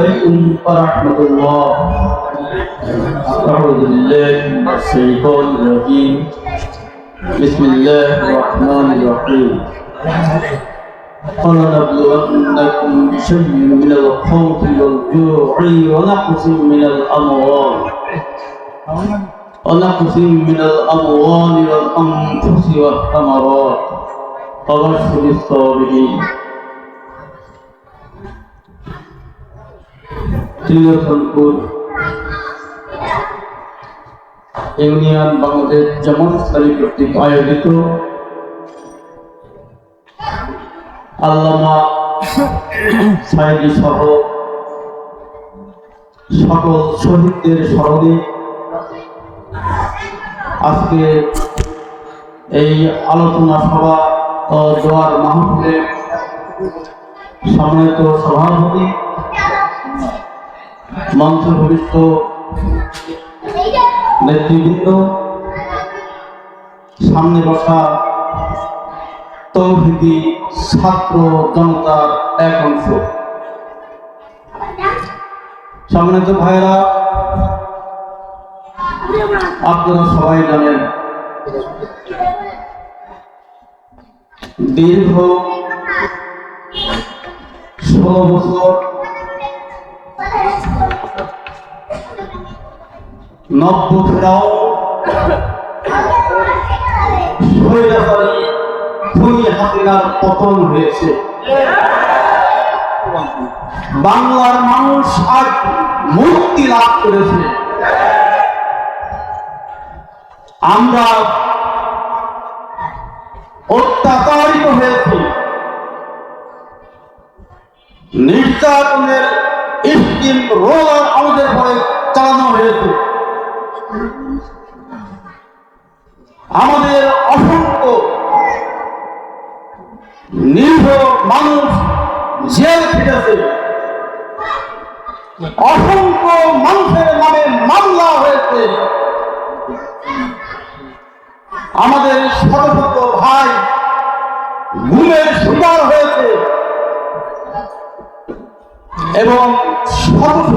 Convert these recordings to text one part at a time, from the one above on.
عليكم ورحمة الله. أعوذ بالله من الشيطان الرجيم. بسم الله الرحمن الرحيم. ولنبلونكم بشيء من الخوف والجوع ونقص من الأموال. ونقص من الأموال والأنفس والثمرات. وبشر الصابرين union Bangladesh Jamaat Islami কর্তৃক আয়োজিত। আল্লামা সাইদি সহ সকল শহীদদের স্মরণে আজকে এই আলোচনা সভা ও জোয়ার মাহফিলের সম্মানিত সভাপতি মঞ্চ ভবিষ্য নেতৃবৃন্দ, সামনে বসা তৌহিদি ছাত্র জনতার এক অংশ। সম্মানিত ভাইরা আপনারা সবাই জানেন, দীর্ঘ ষোলো বছর নব্য ফেরাও পতন হয়েছে। বাংলার মানুষ আজ মুক্তি লাভ করেছে। আমরা অত্যাচারিত হয়েছি। নির্যাতনের আমাদের পরে চালানো হয়েছে। আমাদের অসংখ্য নিরীহ মানুষ জেল খেটেছে। অসংখ্য মানুষের নামে মামলা হয়েছে। আমাদের শত ভাই গুমের শিকার হয়েছে। এবং শত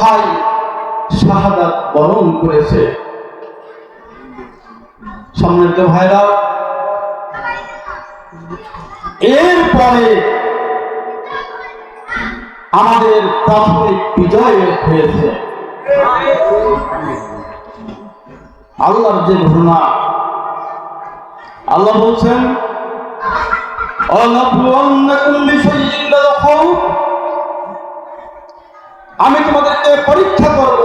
ভাই শাহাদাত বরণ করেছে। সম্মানিত ভাইরা, এরপরে আমাদের প্রাথমিক বিজয় হয়েছে। আল্লাহর যে ঘটনা আল্লাহ বলছেন অনবলুয়ান্নাকুম বিশাইইন মিনাল খাউফ আমি তোমাদেরকে পরীক্ষা করব।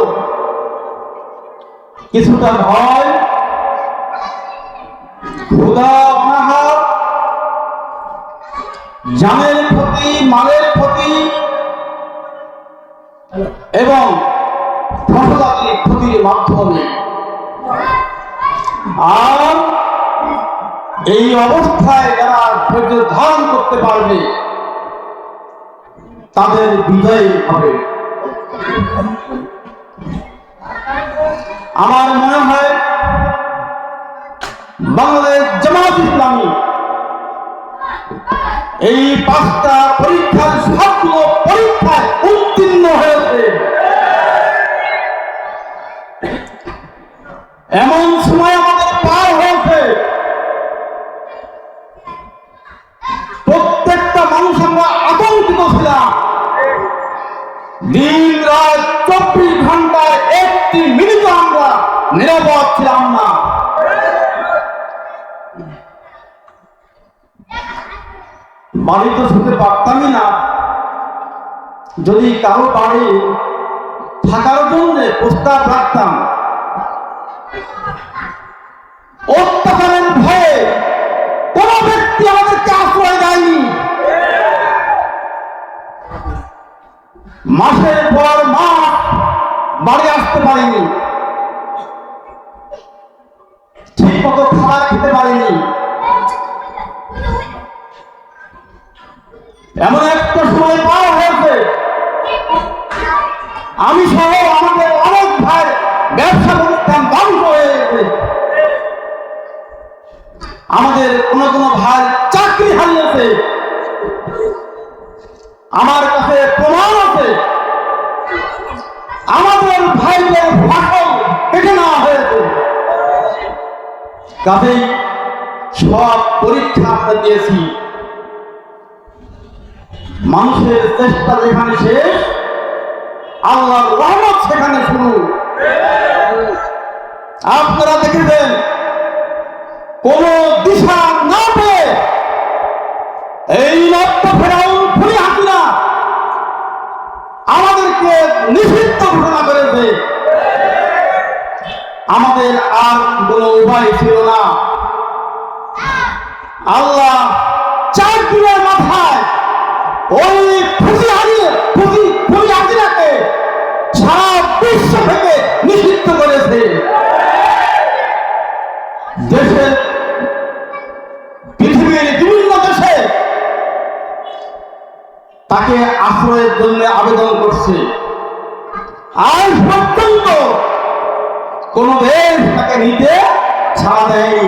কিছুটা ভয়, ক্ষুধা অনাহার, জানের ক্ষতি, মালের ক্ষতি, এবং ফসলাদি ক্ষতির মাধ্যমে। আর এই অবস্থায় যারা ধৈর্য ধারণ করতে পারবে, তাদের বিজয় হবে। আমার মনে হয় বাংলাদেশ জামাত ইসলামী এই পাঁচটা পরীক্ষার সবগুলো পরীক্ষায় উত্তীর্ণ হয়েছে। এমন সময় আমাদের পার হয়েছে। প্রত্যেকটা মানুষ আমরা আতঙ্কিত ছিলাম। নিরাপদ ছিলাম না। বাড়িতে শুতে পারতামই না। যদি কারও বাড়ি থাকার জন্য প্রস্তাব রাখতাম। অত্যাচারের ভয়ে কোন ব্যক্তি আমাদেরকে আশ্রয় দেয়নি। মাসের পর মাস বাড়ি আসতে পারিনি। খাবার খেতে পারিনি। এমন একটা সময় পাওয়া হয়েছে। আমি সহ আমাদের অনেক ভাই ব্যবসা প্রতিষ্ঠান ধ্বংস হয়ে গেছে। আমাদের কোন কোন ভাই চাকরি হারিয়েছে। আমার কাজেই সব পরীক্ষা আমরা দিয়েছি। মানুষের চেষ্টা যেখানে শেষ, আল্লাহর রহমত সেখানে শুরু। আপনারা দেখেছেন, কোন দিশা না পেয়ে এই নব্য ফেরাউন খুনি হাসিনা আমাদেরকে নিষিদ্ধ ঘোষণা করেছে। আমাদের আর কোন উপায় ছিল আল্লাহ চার দিনের মাথায় ওই খুশি হারিয়ে খুশি খুশি হাজিরাকে সারা বিশ্ব থেকে নিষিদ্ধ করেছে। দেশের পৃথিবীর বিভিন্ন দেশে তাকে আশ্রয়ের জন্য আবেদন করছে। আজ পর্যন্ত কোন দেশ তাকে নিতে ছাড়া দেয়নি।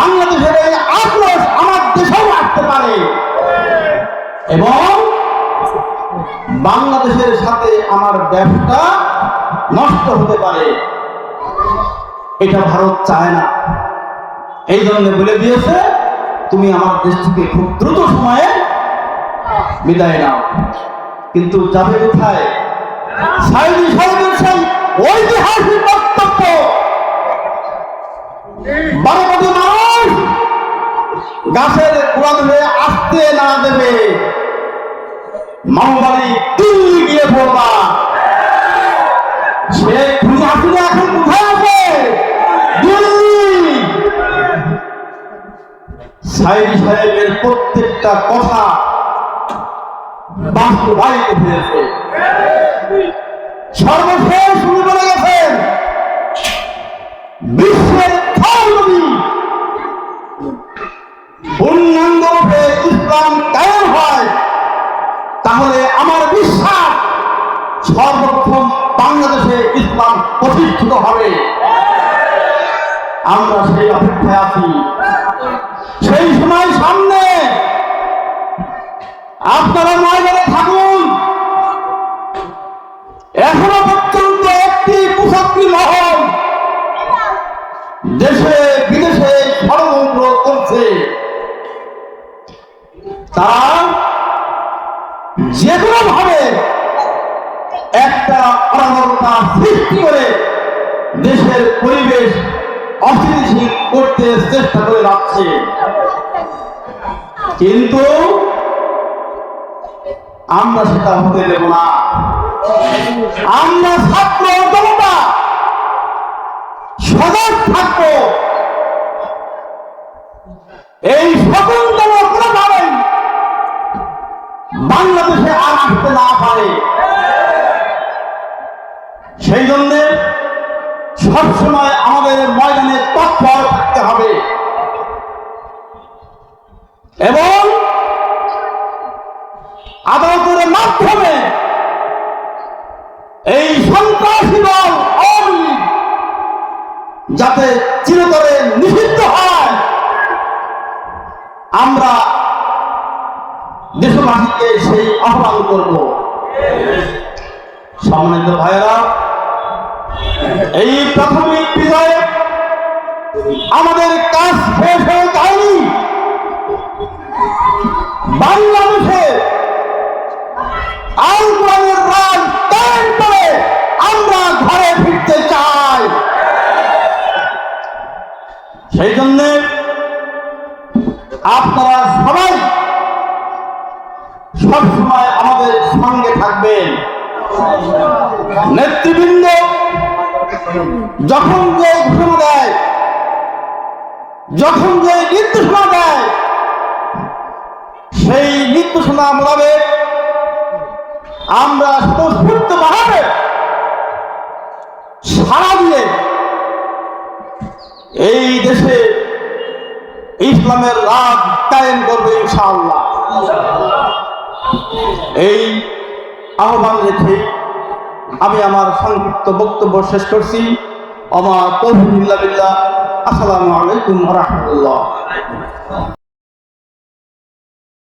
বাংলাদেশের এই আক্রোশ আমার দেশেও আসতে পারে। এবং বাংলাদেশের সাথে আমার ব্যবসা নষ্ট হতে পারে। এটা ভারত চায় না। এই জন্য বলে দিয়েছে, তুমি আমার দেশ থেকে খুব দ্রুত সময়ে বিদায় নাও। কিন্তু যাবে কোথায়? ঐতিহাসিক বক্তব্য। গাছের গোড়া ধরে আসতে না দেবে। মামবাড়ি দিল্লি গিয়ে পড়বা সে খুনি হাসিনা এখন কোথায় আছে? দিল্লি! সাহেবের প্রত্যেকটা কথা বাস্তবায়িত হয়েছে। সর্বশেষ উনি বলে গেছেন, বিশ্বের ইসলাম কায়েম হয়? তাহলে আমার বিশ্বাস সর্বপ্রথম বাংলাদেশে ইসলাম প্রতিষ্ঠিত হবে। আমরা সেই অপেক্ষায় আছি। সেই সময় সামনে আপনারা ময়দানে থাকুন। এখনও পর্যন্ত একটি কুশাকরি মহল দেশে তারা যে ভাবে একটা অরাজকতা সৃষ্টি করে দেশের পরিবেশ অস্থিতিশীল করতে চেষ্টা করে যাচ্ছে। কিন্তু আমরা সেটা হতে দেব না। আমরা ছাত্র জনতা সজাগ থাকব। এই কোনোভাবেই বাংলাদেশে আর আসতে না পারে। সেই জন্য সবসময় আমাদের ময়দানে তৎপর থাকতে হবে। এবং আদালতের মাধ্যমে এই সন্ত্রাসী দল যাতে চিরতরে নিষিদ্ধ হয় আমরা দেশবাসীকে সেই আহ্বান করব। সম্মানিত ভাইয়েরা, এই প্রাথমিক বিজয়ে আমাদের কাজ শেষ হয়ে যায়নি। বাংলাদেশে আল রাজ করে আমরা ঘরে ফিরতে চাই। সেই জন্য আপনারা নেতৃবৃন্দ যখন যে ঘোষণা দেয়, যখন যে নির্দেশনা দেয়, সেই নির্দেশনা মোতাবেক আমরা স্বতঃস্ফূর্ত ভাবে সারা দিয়ে এই দেশে ইসলামের রাজ কায়েম করবে ইনশাআল্লাহ। এই আহ্বান রেখে আমি আমার সংক্ষিপ্ত বক্তব্য শেষ করছি। আমার তৌহিদুল্লাহ আসসালামু আলাইকুম রহমতুল্লাহ।